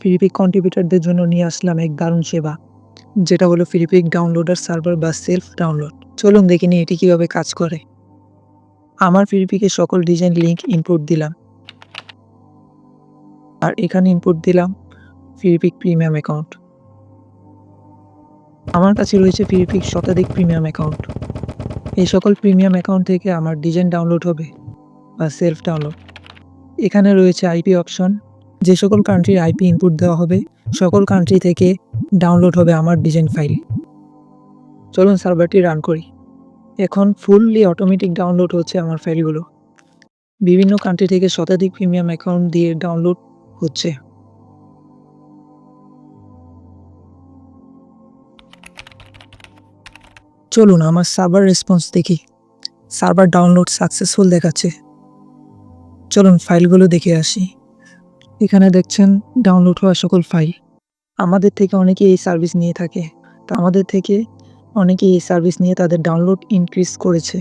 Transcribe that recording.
ফিরিপিক কন্ট্রিবিউটারদের জন্য নিয়ে আসলাম এক দারুণ সেবা, যেটা হলো ফিরিপিক ডাউনলোডার সার্ভার বা সেলফ ডাউনলোড চলুন দেখে নিই এটি কীভাবে কাজ করে। আমার ফিরিপিকে সকল ডিজাইন লিঙ্ক ইনপুট দিলাম। আর এখানে ইনপুট দিলাম ফিরিপিক প্রিমিয়াম অ্যাকাউন্ট আমার কাছে রয়েছে ফিরিপিক শতাধিক প্রিমিয়াম অ্যাকাউন্ট এই সকল প্রিমিয়াম অ্যাকাউন্ট থেকে আমার ডিজাইন ডাউনলোড হবে বা সেলফ ডাউনলোড এখানে রয়েছে আইপি অপশন যে সকল কান্ট্রির আইপি ইনপুট দেওয়া হবে, সকল কান্ট্রি থেকে ডাউনলোড হবে আমার ডিজাইন ফাইল চলুন সার্ভারটি রান করি। এখন ফুললি অটোমেটিক ডাউনলোড হচ্ছে আমার ফাইলগুলো বিভিন্ন কান্ট্রি থেকে শতাধিক প্রিমিয়াম অ্যাকাউন্ট দিয়ে ডাউনলোড হচ্ছে। চলুন আমার সার্ভার রেসপন্স দেখি। সার্ভার ডাউনলোড সাকসেসফুল দেখাচ্ছে। চলুন ফাইলগুলো দেখে আসি। এখানে দেখছেন ডাউনলোড হওয়া সকল ফাইল আমাদের থেকে অনেকে এই সার্ভিস নিয়ে থাকে। তা আমাদের থেকে অনেকে এই সার্ভিস নিয়ে তাদের ডাউনলোড ইনক্রিজ করেছে।